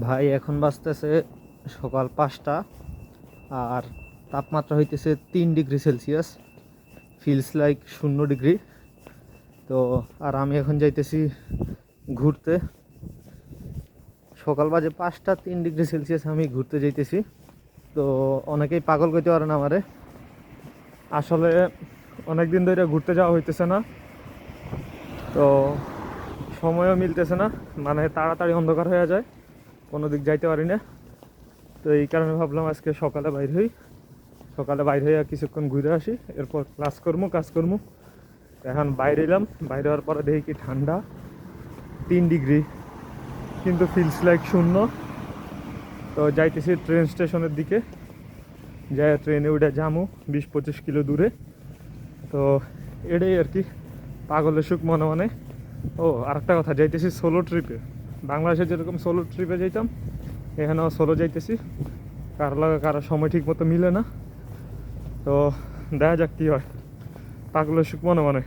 ভাই, এখন বাজতেছে সকাল পাঁচটা আর তাপমাত্রা হইতেছে তিন ডিগ্রি সেলসিয়াস। ফিলস লাইক শূন্য ডিগ্রি। তো, আর আমি এখন যাইতেছি ঘুরতে। সকাল বাজে পাঁচটা, তিন ডিগ্রি সেলসিয়াস আমি ঘুরতে যাইতেছি। তো, অনেকেই পাগল করতে পারেন আমারে। আসলে অনেক দিন ধরে ঘুরতে যাওয়া হইতেছে না। তো, সময়ও মিলতেছে না। মানে তাড়াতাড়ি অন্ধকার হয়ে যায়। কোনো দিক যাইতে পারি না। তো এই কারণে ভাবলাম আজকে সকালে বাইর হই। সকালে বাইর হয়ে কিছুক্ষণ ঘুরে আসি, এরপর ক্লাস করব কাজ করব এখন বাইরে এলাম বাইরে হওয়ার পরে দেখি কি ঠান্ডা, তিন ডিগ্রি। কিন্তু ফিলস লাইক শূন্য। তো যাইতেছি ট্রেন স্টেশনের দিকে। যাই ট্রেনে উঠে জামু বিশ পঁচিশ কিলো দূরে। তো এটাই আর কি, পাগলের সুখ মনে মনে। ও, আরেকটা কথা, যাইতেছি সোলো ট্রিপে বাংলাদেশে যেরকম সোলো ট্রিপে যাইতাম, এখানেও সোলো যাইতেছি। কারও লাগে কারও সময় ঠিক মতো মিলে না। তো দেখা যাক কী হয়। পাগলো সুখ মনে মনে।